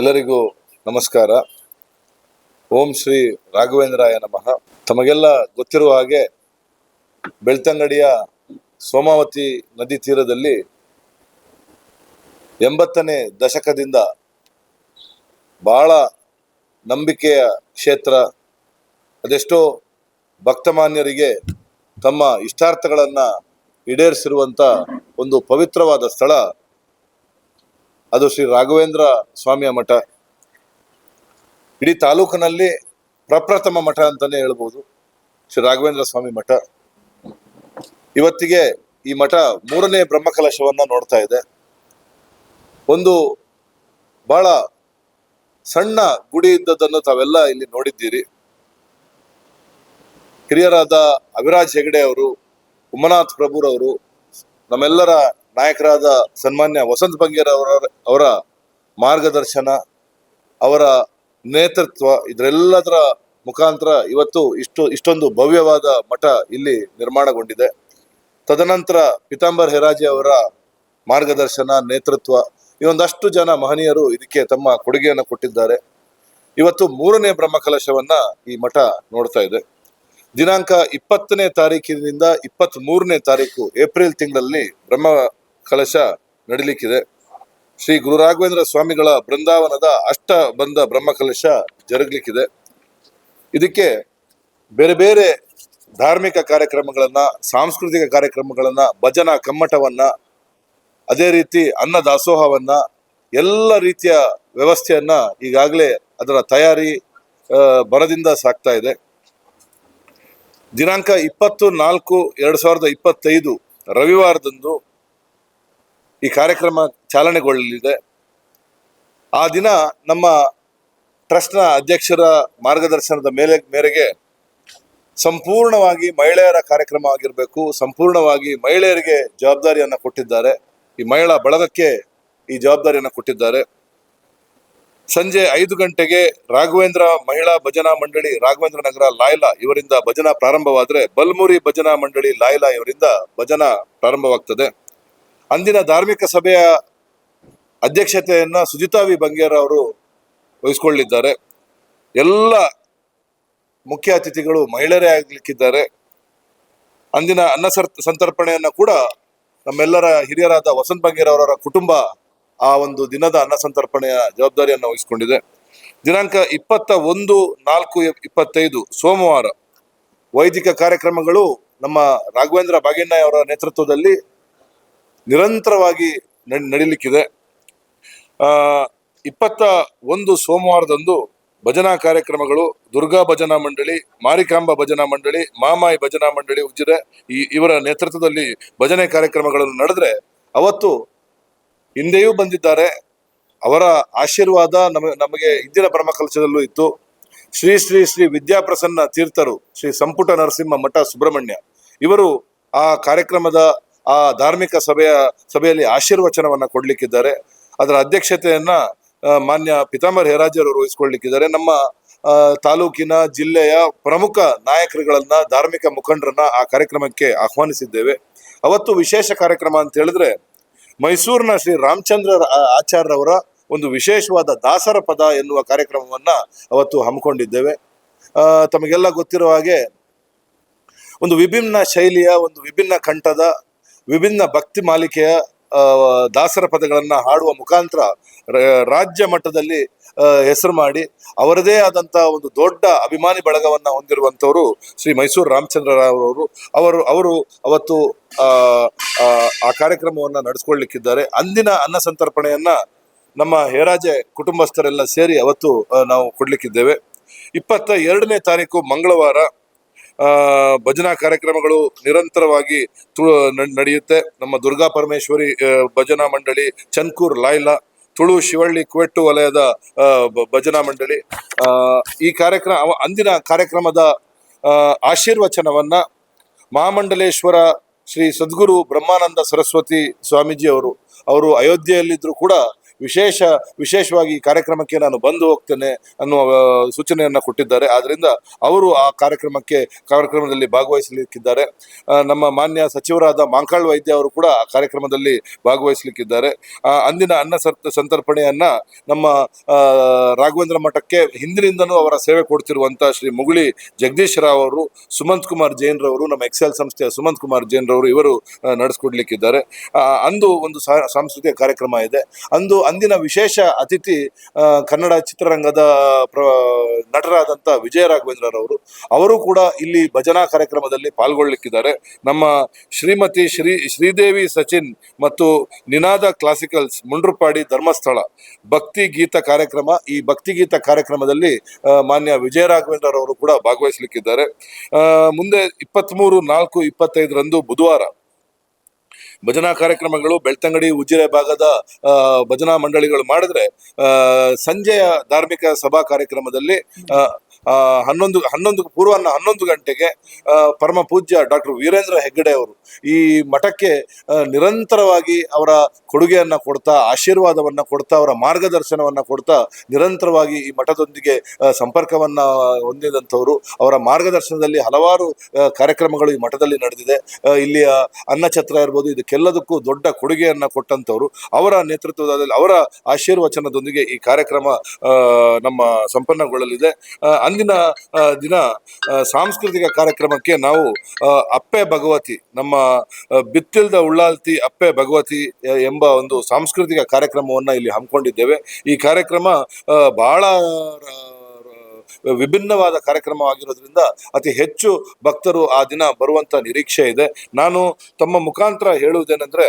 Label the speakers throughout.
Speaker 1: ಎಲ್ಲರಿಗೂ ನಮಸ್ಕಾರ. ಓಂ ಶ್ರೀ ರಾಘವೇಂದ್ರಾಯ ನಮಃ. ತಮಗೆಲ್ಲ ಗೊತ್ತಿರುವ ಹಾಗೆ ಬೆಳ್ತಂಗಡಿಯ ಸೋಮಾವತಿ ನದಿ ತೀರದಲ್ಲಿ ಎಂಬತ್ತನೇ ದಶಕದಿಂದ ಬಹಳ ನಂಬಿಕೆಯ ಕ್ಷೇತ್ರ, ಅದೆಷ್ಟೋ ಭಕ್ತಮಾನ್ಯರಿಗೆ ತಮ್ಮ ಇಷ್ಟಾರ್ಥಗಳನ್ನು ಈಡೇರಿಸಿರುವಂಥ ಒಂದು ಪವಿತ್ರವಾದ ಸ್ಥಳ ಅದು ಶ್ರೀ ರಾಘವೇಂದ್ರ ಸ್ವಾಮಿಯ ಮಠ. ಇಡೀ ತಾಲೂಕಿನಲ್ಲಿ ಪ್ರಪ್ರಥಮ ಮಠ ಅಂತಾನೆ ಹೇಳ್ಬೋದು. ಶ್ರೀ ರಾಘವೇಂದ್ರ ಸ್ವಾಮಿ ಮಠ. ಇವತ್ತಿಗೆ ಈ ಮಠ ಮೂರನೇ ಬ್ರಹ್ಮಕಲಶವನ್ನ ನೋಡ್ತಾ ಇದೆ. ಒಂದು ಬಹಳ ಸಣ್ಣ ಗುಡಿ ಇದ್ದದ್ದನ್ನು ತಾವೆಲ್ಲ ಇಲ್ಲಿ ನೋಡಿದ್ದೀರಿ. ಹಿರಿಯರಾದ ಅವಿರಾಜ್ ಹೆಗಡೆ ಅವರು ಉಮನಾಥ್ ಪ್ರಭುರವರು, ನಮ್ಮೆಲ್ಲರ ನಾಯಕರಾದ ಸನ್ಮಾನ್ಯ ವಸಂತ ಬಂಗೇರ್ ಅವರ ಅವರ ಮಾರ್ಗದರ್ಶನ, ಅವರ ನೇತೃತ್ವ, ಇದರೆಲ್ಲದರ ಮುಖಾಂತರ ಇವತ್ತು ಇಷ್ಟು, ಇಷ್ಟೊಂದು ಭವ್ಯವಾದ ಮಠ ಇಲ್ಲಿ ನಿರ್ಮಾಣಗೊಂಡಿದೆ. ತದನಂತರ ಪಿತಾಂಬರ್ ಹೆರಾಜಿ ಅವರ ಮಾರ್ಗದರ್ಶನ, ನೇತೃತ್ವ ಈ ಒಂದಷ್ಟು ಜನ ಮಹನೀಯರು ಇದಕ್ಕೆ ತಮ್ಮ ಕೊಡುಗೆಯನ್ನು ಕೊಟ್ಟಿದ್ದಾರೆ. ಇವತ್ತು ಮೂರನೇ ಬ್ರಹ್ಮಕಲಶವನ್ನ ಈ ಮಠ ನೋಡ್ತಾ ಇದೆ. ದಿನಾಂಕ ಇಪ್ಪತ್ತನೇ ತಾರೀಕಿನಿಂದ ಇಪ್ಪತ್ತ್ ಮೂರನೇ ತಾರೀಕು ಏಪ್ರಿಲ್ ತಿಂಗಳಲ್ಲಿ ಬ್ರಹ್ಮ ಕಲಶ ನಡಿಲಿಕ್ಕಿದೆ. ಶ್ರೀ ಗುರು ರಾಘವೇಂದ್ರ ಸ್ವಾಮಿಗಳ ಬೃಂದಾವನದ ಅಷ್ಟ ಬಂದ ಬ್ರಹ್ಮ ಕಲಶ ಜರುಗಲಿಕ್ಕಿದೆ. ಇದಕ್ಕೆ ಬೇರೆ ಬೇರೆ ಧಾರ್ಮಿಕ ಕಾರ್ಯಕ್ರಮಗಳನ್ನ, ಸಾಂಸ್ಕೃತಿಕ ಕಾರ್ಯಕ್ರಮಗಳನ್ನ, ಭಜನಾ ಕಮ್ಮಟವನ್ನ, ಅದೇ ರೀತಿ ಅನ್ನ ದಾಸೋಹವನ್ನ, ಎಲ್ಲ ರೀತಿಯ ವ್ಯವಸ್ಥೆಯನ್ನ ಈಗಾಗಲೇ ಅದರ ತಯಾರಿ ಬರದಿಂದ ಸಾಗ್ತಾ ಇದೆ. ದಿನಾಂಕ ಇಪ್ಪತ್ತು ನಾಲ್ಕು ಎರಡ್ ಸಾವಿರದ ಇಪ್ಪತ್ತೈದು ರವಿವಾರದಂದು ಈ ಕಾರ್ಯಕ್ರಮ ಚಾಲನೆಗೊಳ್ಳಲಿದೆ. ಆ ದಿನ ನಮ್ಮ ಟ್ರಸ್ಟ್ನ ಅಧ್ಯಕ್ಷರ ಮಾರ್ಗದರ್ಶನದ ಮೇಲೆ, ಮೇರೆಗೆ ಸಂಪೂರ್ಣವಾಗಿ ಮಹಿಳೆಯರ ಕಾರ್ಯಕ್ರಮ ಆಗಿರಬೇಕು. ಸಂಪೂರ್ಣವಾಗಿ ಮಹಿಳೆಯರಿಗೆ ಜವಾಬ್ದಾರಿಯನ್ನು ಕೊಟ್ಟಿದ್ದಾರೆ. ಈ ಮಹಿಳಾ ಬಳಗಕ್ಕೆ ಈ ಜವಾಬ್ದಾರಿಯನ್ನು ಕೊಟ್ಟಿದ್ದಾರೆ. ಸಂಜೆ ಐದು ಗಂಟೆಗೆ ರಾಘವೇಂದ್ರ ಮಹಿಳಾ ಭಜನಾ ಮಂಡಳಿ, ರಾಘವೇಂದ್ರ ನಗರ ಲಾಯ್ಲಾ ಇವರಿಂದ ಭಜನಾ ಪ್ರಾರಂಭವಾದರೆ ಬಲ್ಮುರಿ ಭಜನಾ ಮಂಡಳಿ ಲಾಯ್ಲಾ ಇವರಿಂದ ಭಜನಾ ಪ್ರಾರಂಭವಾಗ್ತದೆ. ಅಂದಿನ ಧಾರ್ಮಿಕ ಸಭೆಯ ಅಧ್ಯಕ್ಷತೆಯನ್ನು ಸುಜಿತಾ ವಿ. ಬಂಗೇರ ಅವರು ವಹಿಸ್ಕೊಳ್ಳಿದ್ದಾರೆ. ಎಲ್ಲ ಮುಖ್ಯ ಅತಿಥಿಗಳು ಮಹಿಳೆಯರೇ ಆಗಲಿಕ್ಕಿದ್ದಾರೆ. ಅಂದಿನ ಅನ್ನ ಸರ್, ಸಂತರ್ಪಣೆಯನ್ನ ಕೂಡ ನಮ್ಮೆಲ್ಲರ ಹಿರಿಯರಾದ ವಸಂತ ಬಂಗೇರ್ ಅವರ ಕುಟುಂಬ ಆ ಒಂದು ದಿನದ ಅನ್ನ ಸಂತರ್ಪಣೆಯ ಜವಾಬ್ದಾರಿಯನ್ನು ವಹಿಸಿಕೊಂಡಿದೆ. ದಿನಾಂಕ ಇಪ್ಪತ್ತ ಒಂದು ನಾಲ್ಕು ಇಪ್ಪತ್ತೈದು ಸೋಮವಾರ ವೈದಿಕ ಕಾರ್ಯಕ್ರಮಗಳು ನಮ್ಮ ರಾಘವೇಂದ್ರ ಬಾಗೇಣ್ಣ ಅವರ ನೇತೃತ್ವದಲ್ಲಿ ನಿರಂತರವಾಗಿ ನಡ್- ನಡೀಲಿಕ್ಕಿದೆ. ಇಪ್ಪತ್ತ ಒಂದು ಸೋಮವಾರದಂದು ಭಜನಾ ಕಾರ್ಯಕ್ರಮಗಳು, ದುರ್ಗಾ ಭಜನಾ ಮಂಡಳಿ, ಮಾರಿಕಾಂಬ ಭಜನಾ ಮಂಡಳಿ, ಮಾಮಾಯಿ ಭಜನಾ ಮಂಡಳಿ ಉಜ್ಜಿದೆ. ಈ, ಇವರ ನೇತೃತ್ವದಲ್ಲಿ ಭಜನೆ ಕಾರ್ಯಕ್ರಮಗಳನ್ನು ನಡೆದ್ರೆ ಅವತ್ತು ಹಿಂದೆಯೂ ಬಂದಿದ್ದಾರೆ. ಅವರ ಆಶೀರ್ವಾದ ನಮ, ನಮಗೆ ಇಂದಿನ ಬ್ರಹ್ಮಕಲಶದಲ್ಲೂ ಇತ್ತು. ಶ್ರೀ ಶ್ರೀ ಶ್ರೀ ವಿದ್ಯಾಪ್ರಸನ್ನ ತೀರ್ಥರು ಶ್ರೀ ಸಂಪುಟ ನರಸಿಂಹ ಮಠ ಸುಬ್ರಹ್ಮಣ್ಯ ಇವರು ಆ ಕಾರ್ಯಕ್ರಮದ ಆ ಧಾರ್ಮಿಕ ಸಭೆಯ ಸಭೆಯಲ್ಲಿ ಆಶೀರ್ವಚನವನ್ನು ಕೊಡಲಿಕ್ಕಿದ್ದಾರೆ. ಅದರ ಅಧ್ಯಕ್ಷತೆಯನ್ನ ಮಾನ್ಯ ಪಿತಾಂಬರ್ ಹೇರಾಜರು ವಹಿಸ್ಕೊಳ್ಲಿಕ್ಕಿದ್ದಾರೆ ನಮ್ಮ ತಾಲೂಕಿನ ಜಿಲ್ಲೆಯ ಪ್ರಮುಖ ನಾಯಕರುಗಳನ್ನ, ಧಾರ್ಮಿಕ ಮುಖಂಡರನ್ನ ಆ ಕಾರ್ಯಕ್ರಮಕ್ಕೆ ಆಹ್ವಾನಿಸಿದ್ದೇವೆ. ಅವತ್ತು ವಿಶೇಷ ಕಾರ್ಯಕ್ರಮ ಅಂತ ಹೇಳಿದ್ರೆ, ಮೈಸೂರಿನ ಶ್ರೀ ರಾಮಚಂದ್ರ ಆಚಾರ್ಯರವರ ಒಂದು ವಿಶೇಷವಾದ ದಾಸರ ಪದ ಎನ್ನುವ ಕಾರ್ಯಕ್ರಮವನ್ನ ಅವತ್ತು ಹಮ್ಮಿಕೊಂಡಿದ್ದೇವೆ. ತಮಗೆಲ್ಲ ಗೊತ್ತಿರುವ ಹಾಗೆ, ಒಂದು ವಿಭಿನ್ನ ಶೈಲಿಯ, ಒಂದು ವಿಭಿನ್ನ ಕಂಠದ ವಿಭಿನ್ನ ಭಕ್ತಿ ಮಾಲಿಕೆಯ ದಾಸರ ಪದಗಳನ್ನ ಹಾಡುವ ಮುಖಾಂತರ ರಾಜ್ಯ ಮಟ್ಟದಲ್ಲಿ ಹೆಸರು ಮಾಡಿ ಅವರದೇ ಆದಂತ ಒಂದು ದೊಡ್ಡ ಅಭಿಮಾನಿ ಬಳಗವನ್ನ ಹೊಂದಿರುವಂತವರು ಶ್ರೀ ಮೈಸೂರು ರಾಮಚಂದ್ರ ರಾವ್ ಅವರು ಅವರು ಅವರು ಅವತ್ತು, ಆ ಕಾರ್ಯಕ್ರಮವನ್ನು ನಡೆಸ್ಕೊಳ್ಲಿಕ್ಕಿದ್ದಾರೆ ಅಂದಿನ ಅನ್ನ ಸಂತರ್ಪಣೆಯನ್ನ ನಮ್ಮ ಹೇರಾಜೆ ಕುಟುಂಬಸ್ಥರೆಲ್ಲ ಸೇರಿ ಅವತ್ತು ನಾವು ಕೊಡ್ಲಿಕ್ಕಿದ್ದೇವೆ. ಇಪ್ಪತ್ತ ಎರಡನೇ ತಾರೀಕು ಮಂಗಳವಾರ. ಭಜನಾ ಕಾರ್ಯಕ್ರಮಗಳು ನಿರಂತರವಾಗಿ ನಡೆಯುತ್ತೆ. ನಮ್ಮ ದುರ್ಗಾ ಪರಮೇಶ್ವರಿ ಭಜನಾ ಮಂಡಳಿ, ಚನ್ಕೂರ್ ಲಾಯ್ಲಾ, ತುಳು ಶಿವಳ್ಳಿ ಕುವೆಟ್ಟು ವಲಯದ ಭಜನಾ ಮಂಡಳಿ ಈ ಕಾರ್ಯಕ್ರಮ ಅಂದಿನ ಕಾರ್ಯಕ್ರಮದ ಆಶೀರ್ವಚನವನ್ನ ಮಹಾಮಂಡಲೇಶ್ವರ ಶ್ರೀ ಸದ್ಗುರು ಬ್ರಹ್ಮಾನಂದ ಸರಸ್ವತಿ ಸ್ವಾಮೀಜಿ ಅವರು ಅವರು ಅಯೋಧ್ಯೆಯಲ್ಲಿದ್ದರೂ ಕೂಡ ವಿಶೇಷ, ವಿಶೇಷವಾಗಿ ಈ ಕಾರ್ಯಕ್ರಮಕ್ಕೆ ನಾನು ಬಂದು ಹೋಗ್ತೇನೆ ಅನ್ನುವ ಸೂಚನೆಯನ್ನು ಕೊಟ್ಟಿದ್ದಾರೆ. ಆದ್ದರಿಂದ ಅವರು ಆ ಕಾರ್ಯಕ್ರಮಕ್ಕೆ, ಕಾರ್ಯಕ್ರಮದಲ್ಲಿ ಭಾಗವಹಿಸಲಿಕ್ಕಿದ್ದಾರೆ. ನಮ್ಮ ಮಾನ್ಯ ಸಚಿವರಾದ ಮಾಂಕಾಳ್ ವೈದ್ಯ ಅವರು ಕೂಡ ಆ ಕಾರ್ಯಕ್ರಮದಲ್ಲಿ ಭಾಗವಹಿಸಲಿಕ್ಕಿದ್ದಾರೆ. ಅಂದಿನ ಅನ್ನ ಸಂತರ್ಪಣೆಯನ್ನು ನಮ್ಮ ರಾಘವೇಂದ್ರ ಮಠಕ್ಕೆ ಹಿಂದಿನಿಂದನೂ ಅವರ ಸೇವೆ ಕೊಡ್ತಿರುವಂಥ ಶ್ರೀ ಮುಗುಳಿ ಜಗದೀಶ್ ರಾವ್ ಅವರು, ಸುಮಂತ್ ಕುಮಾರ್ ಜೈನ್ರವರು ನಮ್ಮ ಎಕ್ಸೆಲ್ ಸಂಸ್ಥೆಯ ಸುಮಂತ್ ಕುಮಾರ್ ಜೈನ್ ರವರು ಇವರು ನಡೆಸ್ಕೊಡ್ಲಿಕ್ಕಿದ್ದಾರೆ. ಅಂದು ಒಂದು ಸಾಂಸ್ಕೃತಿಕ ಕಾರ್ಯಕ್ರಮ ಇದೆ. ಅಂದು ಅಂದಿನ ವಿಶೇಷ ಅತಿಥಿ ಕನ್ನಡ ಚಿತ್ರರಂಗದ ಪ್ರ- ನಟರಾದಂಥ ವಿಜಯ ರಾಘವೇಂದ್ರರವರು, ಅವರು ಕೂಡ ಇಲ್ಲಿ ಭಜನಾ ಕಾರ್ಯಕ್ರಮದಲ್ಲಿ ಪಾಲ್ಗೊಳ್ಳಿಕ್ಕಿದ್ದಾರೆ. ನಮ್ಮ ಶ್ರೀಮತಿ ಶ್ರೀ, ಶ್ರೀದೇವಿ ಸಚಿನ್ ಮತ್ತು ನಿನಾದ ಕ್ಲಾಸಿಕಲ್ಸ್ ಮುಂಡ್ರುಪಾಡಿ ಧರ್ಮಸ್ಥಳ ಭಕ್ತಿ ಗೀತ ಕಾರ್ಯಕ್ರಮ, ಈ ಭಕ್ತಿ ಗೀತ ಕಾರ್ಯಕ್ರಮದಲ್ಲಿ ಮಾನ್ಯ ವಿಜಯ ರಾಘವೇಂದ್ರರವರು ಕೂಡ ಭಾಗವಹಿಸಲಿಕ್ಕಿದ್ದಾರೆ. ಮುಂದೆ ಇಪ್ಪತ್ತ್ಮೂರು ನಾಲ್ಕು, ಇಪ್ಪತ್ತೈದರಂದು ಬುಧವಾರ ಭಜನಾ ಕಾರ್ಯಕ್ರಮಗಳು ಬೆಳ್ತಂಗಡಿ ಉಜಿರೆ ಭಾಗದ ಭಜನಾ ಮಂಡಳಿಗಳು ಮಾಡಿದ್ರೆ ಸಂಜೆಯ ಧಾರ್ಮಿಕ ಸಭಾ ಕಾರ್ಯಕ್ರಮದಲ್ಲಿ ಹನ್ನೊಂದು ಹನ್ನೊಂದು, ಪೂರ್ವಾಹ್ನ ಹನ್ನೊಂದು ಗಂಟೆಗೆ ಪರಮ ಪೂಜ್ಯ ಡಾಕ್ಟರ್ ವೀರೇಂದ್ರ ಹೆಗ್ಗಡೆ ಅವರು ಈ ಮಠಕ್ಕೆ ನಿರಂತರವಾಗಿ ಅವರ ಕೊಡುಗೆಯನ್ನ ಕೊಡ್ತಾ, ಆಶೀರ್ವಾದವನ್ನ ಕೊಡ್ತಾ, ಅವರ ಮಾರ್ಗದರ್ಶನವನ್ನ ಕೊಡ್ತಾ, ನಿರಂತರವಾಗಿ ಈ ಮಠದೊಂದಿಗೆ ಸಂಪರ್ಕವನ್ನ ಹೊಂದಿದಂಥವರು. ಅವರ ಮಾರ್ಗದರ್ಶನದಲ್ಲಿ ಹಲವಾರು ಕಾರ್ಯಕ್ರಮಗಳು ಈ ಮಠದಲ್ಲಿ ನಡೆದಿದೆ. ಇಲ್ಲಿ ಇಲ್ಲಿಯ ಅನ್ನಛತ್ರ ಇರ್ಬೋದು, ಇದಕ್ಕೆಲ್ಲದಕ್ಕೂ ದೊಡ್ಡ ಕೊಡುಗೆಯನ್ನ ಕೊಟ್ಟಂತವರು ಅವರ ನೇತೃತ್ವದಲ್ಲಿ, ಅವರ ಆಶೀರ್ವಚನದೊಂದಿಗೆ ಈ ಕಾರ್ಯಕ್ರಮ ನಮ್ಮ ಸಂಪನ್ನಗೊಳ್ಳಲಿದೆ. ಅಂದಿನ ಆ, ದಿನ ಸಾಂಸ್ಕೃತಿಕ ಕಾರ್ಯಕ್ರಮಕ್ಕೆ ನಾವು ಅಪ್ಪೆ ಭಗವತಿ ನಮ್ಮ ಬಿತ್ತಿಲ್ದ ಉಳ್ಳಾಲ್ತಿ ಅಪ್ಪೆ ಭಗವತಿ ಎಂಬ ಒಂದು ಸಾಂಸ್ಕೃತಿಕ ಕಾರ್ಯಕ್ರಮವನ್ನ ಇಲ್ಲಿ ಹಮ್ಮಿಕೊಂಡಿದ್ದೇವೆ. ಈ ಕಾರ್ಯಕ್ರಮ ಬಹಳ ವಿಭಿನ್ನವಾದ ಕಾರ್ಯಕ್ರಮವಾಗಿರೋದ್ರಿಂದ ಅತಿ ಹೆಚ್ಚು ಭಕ್ತರು ಆ ದಿನ ಬರುವಂತ ನಿರೀಕ್ಷೆ ಇದೆ. ನಾನು ತಮ್ಮ ಮುಖಾಂತರ ಹೇಳುವುದೇನೆಂದ್ರೆ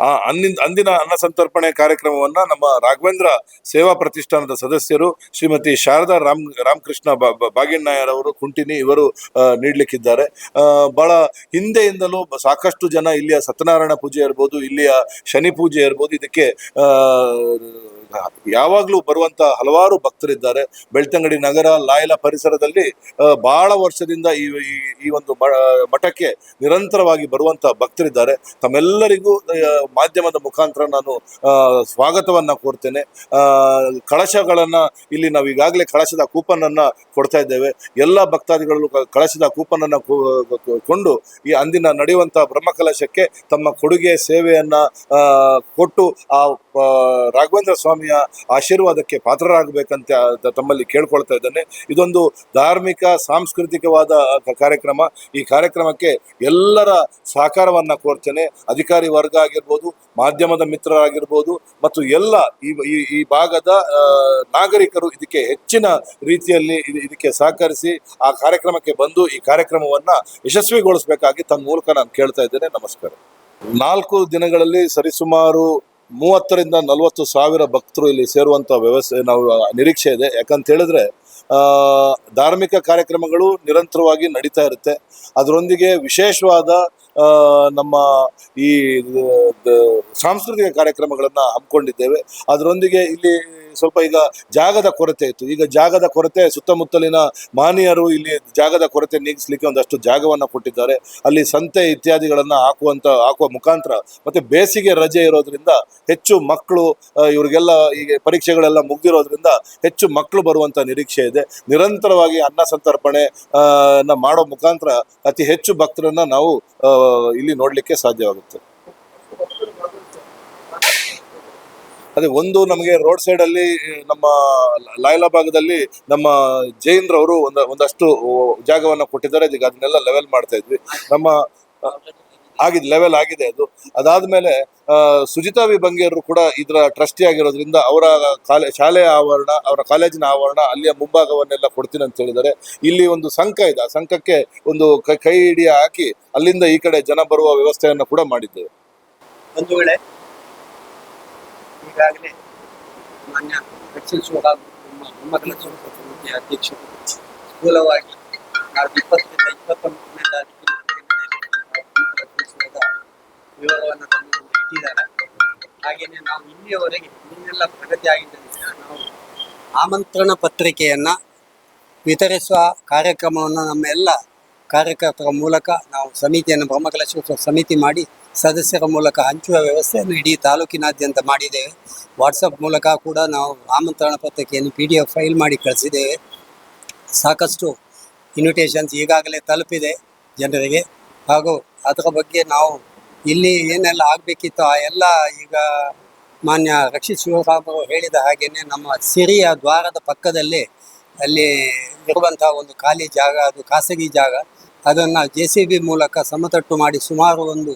Speaker 1: ಆ, ಅಂದಿನ ಅಂದಿನ ಅನ್ನ ಸಂತರ್ಪಣೆ ಕಾರ್ಯಕ್ರಮವನ್ನ ನಮ್ಮ ರಾಘವೇಂದ್ರ ಸೇವಾ ಪ್ರತಿಷ್ಠಾನದ ಸದಸ್ಯರು ಶ್ರೀಮತಿ ಶಾರದಾ ರಾಮ್, ರಾಮಕೃಷ್ಣ ಬಾಗಿಣ್ಣಯ್ಯರ್ ಅವರು, ಕುಂಟಿನಿ ಇವರು ನೀಡಲಿಕ್ಕಿದ್ದಾರೆ. ಬಹಳ ಹಿಂದೆಯಿಂದಲೂ ಸಾಕಷ್ಟು ಜನ ಇಲ್ಲಿಯ ಸತ್ಯನಾರಾಯಣ ಪೂಜೆ ಇರ್ಬೋದು, ಇಲ್ಲಿಯ ಶನಿ ಪೂಜೆ ಇರ್ಬೋದು, ಇದಕ್ಕೆ ಯಾವಾಗಲೂ ಬರುವಂತ ಹಲವಾರು ಭಕ್ತರಿದ್ದಾರೆ. ಬೆಳ್ತಂಗಡಿ ನಗರ ಲಾಯಲ ಪರಿಸರದಲ್ಲಿ ಬಹಳ ವರ್ಷದಿಂದ ಈ ಈ- ಒಂದು ಮಠಕ್ಕೆ ನಿರಂತರವಾಗಿ ಬರುವಂತಹ ಭಕ್ತರಿದ್ದಾರೆ. ತಮ್ಮೆಲ್ಲರಿಗೂ ಮಾಧ್ಯಮದ ಮುಖಾಂತರ ನಾನು ಸ್ವಾಗತವನ್ನ ಕೋರ್ತೇನೆ. ಕಳಶಗಳನ್ನ ಇಲ್ಲಿ ನಾವು ಈಗಾಗಲೇ ಕಳಶದ ಕೂಪನ್ ಅನ್ನ ಕೊಡ್ತಾ ಇದ್ದೇವೆ. ಎಲ್ಲ ಭಕ್ತಾದಿಗಳು ಕಳಶದ ಕೂಪನ್ ಅನ್ನ ಕೊಂಡು ಈ ಅಂದಿನ ನಡೆಯುವಂತ ಬ್ರಹ್ಮಕಲಶಕ್ಕೆ ತಮ್ಮ ಕೊಡುಗೆ ಸೇವೆಯನ್ನ ಕೊಟ್ಟು ಆ, ರಾಘವೇಂದ್ರ ಸ್ವಾಮಿಯ ಆಶೀರ್ವಾದಕ್ಕೆ ಪಾತ್ರರಾಗಬೇಕಂತ ತಮ್ಮಲ್ಲಿ ಕೇಳ್ಕೊಳ್ತಾ ಇದ್ದೇನೆ. ಇದೊಂದು ಧಾರ್ಮಿಕ, ಸಾಂಸ್ಕೃತಿಕವಾದ ಕಾರ್ಯಕ್ರಮ. ಈ ಕಾರ್ಯಕ್ರಮಕ್ಕೆ ಎಲ್ಲರ ಸಹಕಾರವನ್ನು ಕೋರ್ತೇನೆ. ಅಧಿಕಾರಿ ವರ್ಗ ಆಗಿರ್ಬೋದು, ಮಾಧ್ಯಮದ ಮಿತ್ರರಾಗಿರ್ಬೋದು, ಮತ್ತು ಎಲ್ಲ ಈ, ಈ- ಭಾಗದ ನಾಗರಿಕರು ಇದಕ್ಕೆ ಹೆಚ್ಚಿನ ರೀತಿಯಲ್ಲಿ ಇದು- ಇದಕ್ಕೆ ಸಹಕರಿಸಿ ಆ ಕಾರ್ಯಕ್ರಮಕ್ಕೆ ಬಂದು ಈ ಕಾರ್ಯಕ್ರಮವನ್ನ ಯಶಸ್ವಿಗೊಳಿಸಬೇಕಾಗಿ ತನ್ನ ಮೂಲಕ ನಾನು ಕೇಳ್ತಾ ಇದ್ದೇನೆ. ನಮಸ್ಕಾರ. ನಾಲ್ಕು ದಿನಗಳಲ್ಲಿ ಸರಿಸುಮಾರು ಮೂವತ್ತರಿಂದ ನಲವತ್ತು ಸಾವಿರ ಭಕ್ತರು ಇಲ್ಲಿ ಸೇರುವಂತ ವ್ಯವಸ್ಥೆ ನಾವು ನಿರೀಕ್ಷೆ ಇದೆ. ಯಾಕಂತ ಹೇಳಿದ್ರೆ ಆ, ಧಾರ್ಮಿಕ ಕಾರ್ಯಕ್ರಮಗಳು ನಿರಂತರವಾಗಿ ನಡೀತಾ ಇರುತ್ತೆ. ಅದರೊಂದಿಗೆ ವಿಶೇಷವಾದ ನಮ್ಮ ಈ ಸಾಂಸ್ಕೃತಿಕ ಕಾರ್ಯಕ್ರಮಗಳನ್ನ ಹಮ್ಮಿಕೊಂಡಿದ್ದೇವೆ. ಅದರೊಂದಿಗೆ ಇಲ್ಲಿ ಸ್ವಲ್ಪ ಈಗ ಜಾಗದ ಕೊರತೆ ಇತ್ತು. ಈಗ ಜಾಗದ ಕೊರತೆ, ಸುತ್ತಮುತ್ತಲಿನ ಮಾನಿಯರು ಇಲ್ಲಿ ಜಾಗದ ಕೊರತೆ ನೀಗಿಸ್ಲಿಕ್ಕೆ ಒಂದಷ್ಟು ಜಾಗವನ್ನು ಕೊಟ್ಟಿದ್ದಾರೆ. ಅಲ್ಲಿ ಸಂತೆ ಇತ್ಯಾದಿಗಳನ್ನು ಹಾಕುವಂತ, ಹಾಕುವ ಮುಖಾಂತರ ಮತ್ತೆ ಬೇಸಿಗೆ ರಜೆ ಇರೋದ್ರಿಂದ ಹೆಚ್ಚು ಮಕ್ಕಳು ಇವರಿಗೆಲ್ಲ ಈಗ ಪರೀಕ್ಷೆಗಳೆಲ್ಲ ಮುಗ್ದಿರೋದ್ರಿಂದ ಹೆಚ್ಚು ಮಕ್ಕಳು ಬರುವಂತ ನಿರೀಕ್ಷೆ ಇದೆ. ನಿರಂತರವಾಗಿ ಅನ್ನ ಸಂತರ್ಪಣೆ ಮಾಡೋ ಮುಖಾಂತರ ಅತಿ ಹೆಚ್ಚು ಭಕ್ತರನ್ನ ನಾವು ಇಲ್ಲಿ ನೋಡಲಿಕ್ಕೆ ಸಾಧ್ಯವಾಗುತ್ತೆ. ಅದೇ ಒಂದು ನಮಗೆ ರೋಡ್ ಸೈಡ್ ಅಲ್ಲಿ, ನಮ್ಮ ಲಾಯ್ಲಾ ಭಾಗದಲ್ಲಿ ನಮ್ಮ ಜೈನ್ ಅವರು ಒಂದ, ಒಂದಷ್ಟು ಜಾಗವನ್ನ ಕೊಟ್ಟಿದ್ದಾರೆ. ಈಗ ಅದನ್ನೆಲ್ಲ ಲೆವೆಲ್ ಮಾಡ್ತಾ ಇದ್ವಿ. ನಮ್ಮ ಆಗಿದೆ ಲೆವೆಲ್ ಆಗಿದೆ ಅದು. ಅದಾದ್ಮೇಲೆ ಸುಜಿತಾ ವಿ ಕೂಡ ಇದರ ಟ್ರಸ್ಟಿ ಆಗಿರೋದ್ರಿಂದ ಅವರ ಕಾಲೇ ಶಾಲೆಯ ಆವರಣ, ಅವರ ಕಾಲೇಜಿನ ಆವರಣ ಅಲ್ಲಿಯ ಮುಂಭಾಗವನ್ನೆಲ್ಲ ಕೊಡ್ತೀನಿ ಅಂತ ಹೇಳಿದ್ದಾರೆ. ಇಲ್ಲಿ ಒಂದು ಸಂಕ ಇದೆ. ಆ ಸಂಕಕ್ಕೆ ಒಂದು ಕೈ ಹಿಡಿಯ ಹಾಕಿ ಅಲ್ಲಿಂದ ಈ ಕಡೆ ಜನ ಬರುವ ವ್ಯವಸ್ಥೆಯನ್ನು ಕೂಡ ಮಾಡಿದ್ದೇವೆ.
Speaker 2: ಒಂದು ವೇಳೆ ಈಗಾಗಲೇ ಮಾನ್ಯ ರಕ್ಷಿಸುವ ನಮ್ಮ ಮೊಮ್ಮಕ್ಕಳ ಸಮಿತಿಯ ಅಧ್ಯಕ್ಷರು ಸ್ಥೂಲವಾಗಿ ಇಪ್ಪತ್ತರಿಂದ ಇಪ್ಪತ್ತೊಂಬತ್ತನೇ ತಾರೀಕು ವಿವರವನ್ನು ತಮ್ಮ ಇಟ್ಟಿದ್ದಾರೆ ಹಾಗೆಯೇ ನಾವು ಇಲ್ಲಿಯವರೆಗೆ ಇನ್ನೆಲ್ಲ ಪ್ರಗತಿ ಆಗಿದ್ದರಿಂದ ನಾವು ಆಮಂತ್ರಣ ಪತ್ರಿಕೆಯನ್ನು ವಿತರಿಸುವ ಕಾರ್ಯಕ್ರಮವನ್ನು ನಮ್ಮ ಎಲ್ಲ ಕಾರ್ಯಕರ್ತರ ಮೂಲಕ ನಾವು ಸಮಿತಿಯನ್ನು ಬ್ರಹ್ಮಕಲಶೋತ್ಸವ ಸಮಿತಿ ಮಾಡಿ ಸದಸ್ಯರ ಮೂಲಕ ಹಂಚುವ ವ್ಯವಸ್ಥೆಯನ್ನು ಇಡೀ ತಾಲೂಕಿನಾದ್ಯಂತ ಮಾಡಿದ್ದೇವೆ ವಾಟ್ಸಪ್ ಮೂಲಕ ಕೂಡ ನಾವು ಆಮಂತ್ರಣ ಪತ್ರಿಕೆಯನ್ನು ಪಿ ಡಿ ಎಫ್ ಫೈಲ್ ಮಾಡಿ ಕಳಿಸಿದ್ದೇವೆ ಸಾಕಷ್ಟು ಇನ್ವಿಟೇಷನ್ಸ್ ಈಗಾಗಲೇ ತಲುಪಿದೆ ಜನರಿಗೆ. ಹಾಗೂ ಅದರ ಬಗ್ಗೆ ನಾವು ಇಲ್ಲಿ ಏನೆಲ್ಲ ಆಗಬೇಕಿತ್ತು ಆ ಎಲ್ಲ ಈಗ ಮಾನ್ಯ ರಕ್ಷಿತ್ ಶಿವರಾಮ್ ಅವರು ಹೇಳಿದ ಹಾಗೆಯೇ ನಮ್ಮ ಸಿರಿಯ ದ್ವಾರದ ಪಕ್ಕದಲ್ಲಿ ಅಲ್ಲಿ ಇರುವಂತಹ ಒಂದು ಖಾಲಿ ಜಾಗ, ಅದು ಖಾಸಗಿ ಜಾಗ. ಅದನ್ನು ಜೆ ಸಿ ಬಿ ಮೂಲಕ ಸಮತಟ್ಟು ಮಾಡಿ ಸುಮಾರು ಒಂದು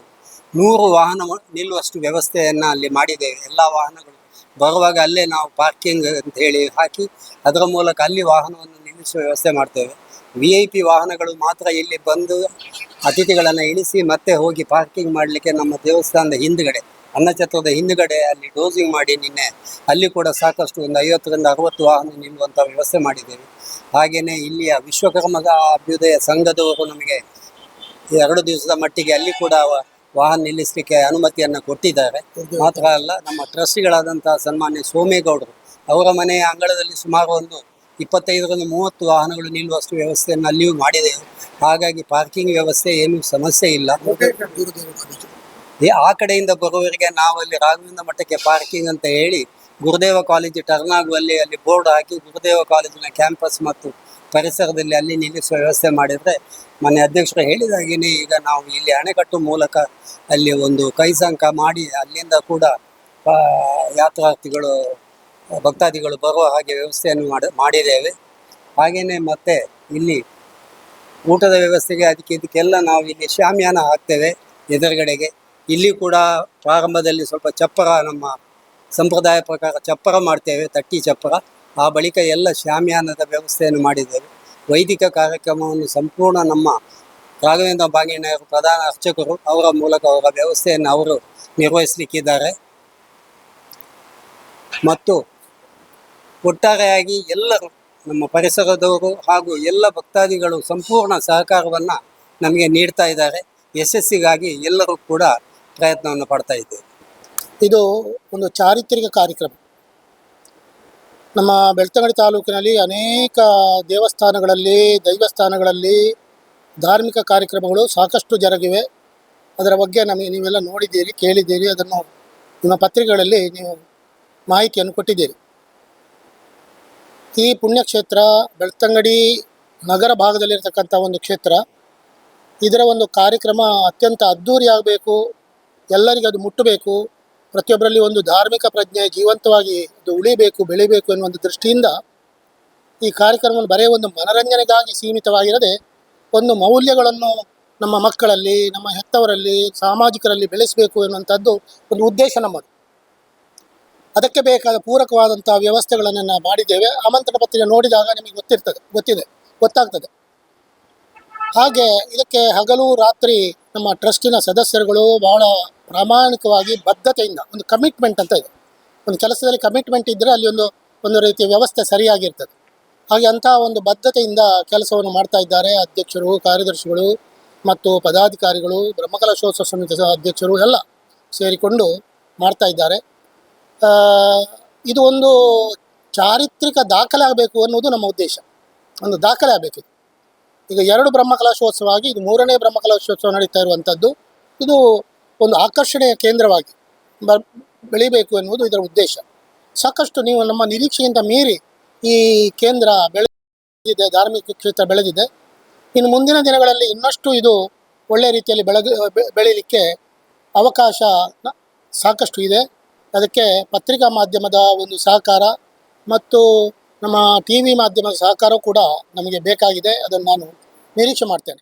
Speaker 2: ನೂರು ವಾಹನ ನಿಲ್ಲುವಷ್ಟು ವ್ಯವಸ್ಥೆಯನ್ನು ಅಲ್ಲಿ ಮಾಡಿದ್ದೇವೆ ಎಲ್ಲ ವಾಹನಗಳು ಬರುವಾಗ ಅಲ್ಲೇ ನಾವು ಪಾರ್ಕಿಂಗ್ ಅಂತ ಹೇಳಿ ಹಾಕಿ ಅದರ ಮೂಲಕ ಅಲ್ಲಿ ವಾಹನವನ್ನು ನಿಲ್ಲಿಸುವ ವ್ಯವಸ್ಥೆ ಮಾಡ್ತೇವೆ. ವಿ ಐ ಪಿ ವಾಹನಗಳು ಮಾತ್ರ ಇಲ್ಲಿ ಬಂದು ಅತಿಥಿಗಳನ್ನು ಇಳಿಸಿ ಮತ್ತೆ ಹೋಗಿ ಪಾರ್ಕಿಂಗ್ ಮಾಡಲಿಕ್ಕೆ ನಮ್ಮ ದೇವಸ್ಥಾನದ ಹಿಂದುಗಡೆ ಅನ್ನಛತ್ರದ ಹಿಂದುಗಡೆ ಅಲ್ಲಿ ಡೋಸಿಂಗ್ ಮಾಡಿ ನಿನ್ನೆ ಅಲ್ಲಿ ಕೂಡ ಸಾಕಷ್ಟು ಒಂದು ಐವತ್ತರಿಂದ ಅರವತ್ತು ವಾಹನ ನಿಲ್ಲುವಂಥ ವ್ಯವಸ್ಥೆ ಮಾಡಿದ್ದೇವೆ. ಹಾಗೆಯೇ ಇಲ್ಲಿಯ ವಿಶ್ವಕರ್ಮದ ಅಭ್ಯುದಯ ಸಂಘದವರು ನಮಗೆ ಎರಡು ದಿವಸದ ಮಟ್ಟಿಗೆ ಅಲ್ಲಿ ಕೂಡ ವಾಹನ ನಿಲ್ಲಿಸಲಿಕ್ಕೆ ಅನುಮತಿಯನ್ನು ಕೊಟ್ಟಿದ್ದಾರೆ. ಮಾತ್ರ ಅಲ್ಲ ನಮ್ಮ ಟ್ರಸ್ಟಿಗಳಾದಂತಹ ಸನ್ಮಾನ್ಯ ಸೋಮೇಗೌಡರು ಅವರ ಮನೆಯ ಅಂಗಳದಲ್ಲಿ ಸುಮಾರು ಒಂದು ಇಪ್ಪತ್ತೈದರಿಂದ ಮೂವತ್ತು ವಾಹನಗಳು ನಿಲ್ಲುವಷ್ಟು ವ್ಯವಸ್ಥೆಯನ್ನು ಅಲ್ಲಿಯೂ ಮಾಡಿದೆ. ಹಾಗಾಗಿ ಪಾರ್ಕಿಂಗ್ ವ್ಯವಸ್ಥೆ ಏನೂ ಸಮಸ್ಯೆ ಇಲ್ಲ. ಆ ಕಡೆಯಿಂದ ಬರುವವರಿಗೆ ನಾವು ಅಲ್ಲಿ ರಾಘವೇಂದ್ರ ಮಠಕ್ಕೆ ಪಾರ್ಕಿಂಗ್ ಅಂತ ಹೇಳಿ ಗುರುದೇವ ಕಾಲೇಜು ಟರ್ನ್ ಆಗುವಲ್ಲಿ ಅಲ್ಲಿ ಬೋರ್ಡ್ ಹಾಕಿ ಗುರುದೇವ ಕಾಲೇಜಿನ ಕ್ಯಾಂಪಸ್ ಮತ್ತು ಪರಿಸರದಲ್ಲಿ ಅಲ್ಲಿ ನಿಲ್ಲಿಸುವ ವ್ಯವಸ್ಥೆ ಮಾಡಿದರೆ ಮನೆ ಅಧ್ಯಕ್ಷರು ಹೇಳಿದ ಹಾಗೆಯೇ ಈಗ ನಾವು ಇಲ್ಲಿ ಅಣೆಕಟ್ಟು ಮೂಲಕ ಅಲ್ಲಿ ಒಂದು ಕೈಸಂಕ ಮಾಡಿ ಅಲ್ಲಿಂದ ಕೂಡ ಯಾತ್ರಾರ್ಥಿಗಳು, ಭಕ್ತಾದಿಗಳು ಬರುವ ಹಾಗೆ ವ್ಯವಸ್ಥೆಯನ್ನು ಮಾಡಿ, ಮಾಡಿದ್ದೇವೆ. ಹಾಗೆಯೇ ಮತ್ತೆ ಇಲ್ಲಿ ಊಟದ ವ್ಯವಸ್ಥೆಗೆ ಅದಕ್ಕೆ ಇದಕ್ಕೆಲ್ಲ ನಾವು ಇಲ್ಲಿ ಶಾಮಿಯಾನ ಹಾಕ್ತೇವೆ ಎದುರುಗಡೆಗೆ. ಇಲ್ಲಿ ಕೂಡ ಪ್ರಾರಂಭದಲ್ಲಿ ಸ್ವಲ್ಪ ಚಪ್ಪರ ನಮ್ಮ ಸಂಪ್ರದಾಯ ಪ್ರಕಾರ ಚಪ್ಪರ ಮಾಡ್ತೇವೆ, ತಟ್ಟಿ ಚಪ್ಪರ. ಆ ಬಳಿಕ ಎಲ್ಲ ಶಾಮಿಯಾನದ ವ್ಯವಸ್ಥೆಯನ್ನು ಮಾಡಿದ್ದೇವೆ. ವೈದಿಕ ಕಾರ್ಯಕ್ರಮವನ್ನು ಸಂಪೂರ್ಣ ನಮ್ಮ ರಾಘವೇಂದ್ರ ಬಾಗಿಣಿಯವರು ಪ್ರಧಾನ ಅರ್ಚಕರು ಅವರ ಮೂಲಕ ಅವರ ವ್ಯವಸ್ಥೆಯನ್ನು ಅವರು ನಿರ್ವಹಿಸಲಿಕ್ಕಿದ್ದಾರೆ. ಮತ್ತು ಒಟ್ಟಾರೆಯಾಗಿ ಎಲ್ಲರೂ ನಮ್ಮ ಪರಿಸರದವರು ಹಾಗೂ ಎಲ್ಲ ಭಕ್ತಾದಿಗಳು ಸಂಪೂರ್ಣ ಸಹಕಾರವನ್ನು ನಮಗೆ ನೀಡ್ತಾ ಇದ್ದಾರೆ. ಯಶಸ್ಸಿಗಾಗಿ ಎಲ್ಲರೂ ಕೂಡ ಪ್ರಯತ್ನವನ್ನು ಪಡ್ತಾ ಇದ್ದೇವೆ.
Speaker 3: ಇದು ಒಂದು ಚಾರಿತ್ರಿಕ ಕಾರ್ಯಕ್ರಮ. ನಮ್ಮ ಬೆಳ್ತಂಗಡಿ ತಾಲೂಕಿನಲ್ಲಿ ಅನೇಕ ದೇವಸ್ಥಾನಗಳಲ್ಲಿ ದೈವಸ್ಥಾನಗಳಲ್ಲಿ ಧಾರ್ಮಿಕ ಕಾರ್ಯಕ್ರಮಗಳು ಸಾಕಷ್ಟು ಜರುಗಿವೆ. ಅದರ ಬಗ್ಗೆ ನಮಗೆ ನೀವೆಲ್ಲ ನೋಡಿದ್ದೀರಿ, ಕೇಳಿದ್ದೀರಿ, ಅದನ್ನು ನಿಮ್ಮ ಪತ್ರಿಕೆಗಳಲ್ಲಿ ನೀವು ಮಾಹಿತಿಯನ್ನು ಕೊಟ್ಟಿದ್ದೀರಿ. ಈ ಪುಣ್ಯಕ್ಷೇತ್ರ ಬೆಳ್ತಂಗಡಿ ನಗರ ಭಾಗದಲ್ಲಿರತಕ್ಕಂಥ ಒಂದು ಕ್ಷೇತ್ರ. ಇದರ ಒಂದು ಕಾರ್ಯಕ್ರಮ ಅತ್ಯಂತ ಅದ್ಧೂರಿಯಾಗಬೇಕು ಎಲ್ಲರಿಗೂ ಅದು ಮುಟ್ಟಬೇಕು. ಪ್ರತಿಯೊಬ್ಬರಲ್ಲಿ ಒಂದು ಧಾರ್ಮಿಕ ಪ್ರಜ್ಞೆ ಜೀವಂತವಾಗಿ ಇದು ಉಳಿಬೇಕು, ಬೆಳಿಬೇಕು ಎನ್ನುವ ಒಂದು ದೃಷ್ಟಿಯಿಂದ ಈ ಕಾರ್ಯಕ್ರಮವನ್ನು ಬರೀ ಒಂದು ಮನರಂಜನೆಗಾಗಿ ಸೀಮಿತವಾಗಿರದೆ ಒಂದು ಮೌಲ್ಯಗಳನ್ನು ನಮ್ಮ ಮಕ್ಕಳಲ್ಲಿ, ನಮ್ಮ ಹೆತ್ತವರಲ್ಲಿ, ಸಾಮಾಜಿಕರಲ್ಲಿ ಬೆಳೆಸಬೇಕು ಎನ್ನುವಂಥದ್ದು ಒಂದು ಉದ್ದೇಶ ನಮ್ಮದು. ಅದಕ್ಕೆ ಬೇಕಾದ ಪೂರಕವಾದಂಥ ವ್ಯವಸ್ಥೆಗಳನ್ನು ಮಾಡಿದ್ದೇವೆ. ಆಮಂತ್ರಣ ಪತ್ರಿಕೆ ನೋಡಿದಾಗ ನಿಮಗೆ ಗೊತ್ತಿರ್ತದೆ, ಗೊತ್ತಿದೆ, ಗೊತ್ತಾಗ್ತದೆ. ಹಾಗೆ ಇದಕ್ಕೆ ಹಗಲು ರಾತ್ರಿ ನಮ್ಮ ಟ್ರಸ್ಟಿನ ಸದಸ್ಯರುಗಳು ಬಹಳ ಪ್ರಾಮಾಣಿಕವಾಗಿ ಬದ್ಧತೆಯಿಂದ ಒಂದು ಕಮಿಟ್ಮೆಂಟ್ ಅಂತ ಇದೆ. ಒಂದು ಕೆಲಸದಲ್ಲಿ ಕಮಿಟ್ಮೆಂಟ್ ಇದ್ದರೆ ಅಲ್ಲಿ ಒಂದು ಒಂದು ರೀತಿಯ ವ್ಯವಸ್ಥೆ ಸರಿಯಾಗಿರ್ತದೆ. ಹಾಗೆ ಅಂತಹ ಒಂದು ಬದ್ಧತೆಯಿಂದ ಕೆಲಸವನ್ನು ಮಾಡ್ತಾ ಇದ್ದಾರೆ ಅಧ್ಯಕ್ಷರು, ಕಾರ್ಯದರ್ಶಿಗಳು ಮತ್ತು ಪದಾಧಿಕಾರಿಗಳು, ಬ್ರಹ್ಮಕಲಶೋತ್ಸವ ಸಮಿತಿ ಅಧ್ಯಕ್ಷರು ಎಲ್ಲ ಸೇರಿಕೊಂಡು ಮಾಡ್ತಾ ಇದ್ದಾರೆ. ಇದು ಒಂದು ಚಾರಿತ್ರಿಕ ದಾಖಲೆ ಆಗಬೇಕು ಅನ್ನೋದು ನಮ್ಮ ಉದ್ದೇಶ. ಒಂದು ದಾಖಲೆ ಆಗಬೇಕು ಈಗ ಎರಡು ಬ್ರಹ್ಮಕಲಶೋತ್ಸವ ಆಗಿ ಇದು ಮೂರನೇ ಬ್ರಹ್ಮಕಲಶೋತ್ಸವ ನಡೀತಾ ಇರುವಂಥದ್ದು. ಇದು ಒಂದು ಆಕರ್ಷಣೆಯ ಕೇಂದ್ರವಾಗಿ ಬ, ಬೆಳಿಬೇಕು ಎನ್ನುವುದು ಇದರ ಉದ್ದೇಶ. ಸಾಕಷ್ಟು ನೀವು ನಮ್ಮ ನಿರೀಕ್ಷೆಗಿಂತ ಮೀರಿ ಈ ಕೇಂದ್ರ ಬೆಳೆದಿದೆ, ಧಾರ್ಮಿಕ ಕ್ಷೇತ್ರ ಬೆಳೆದಿದೆ. ಇನ್ನು ಮುಂದಿನ ದಿನಗಳಲ್ಲಿ ಇನ್ನಷ್ಟು ಇದು ಒಳ್ಳೆಯ ರೀತಿಯಲ್ಲಿ ಬೆಳಗ ಬೆಳೀಲಿಕ್ಕೆ ಅವಕಾಶ ಸಾಕಷ್ಟು ಇದೆ. ಅದಕ್ಕೆ ಪತ್ರಿಕಾ ಮಾಧ್ಯಮದ ಒಂದು ಸಹಕಾರ ಮತ್ತು ನಮ್ಮ ಟಿ ವಿ ಮಾಧ್ಯಮದ ಸಹಕಾರ ಕೂಡ ನಮಗೆ ಬೇಕಾಗಿದೆ. ಅದನ್ನು ನಾನು ನಿರೀಕ್ಷೆ ಮಾಡ್ತೇನೆ.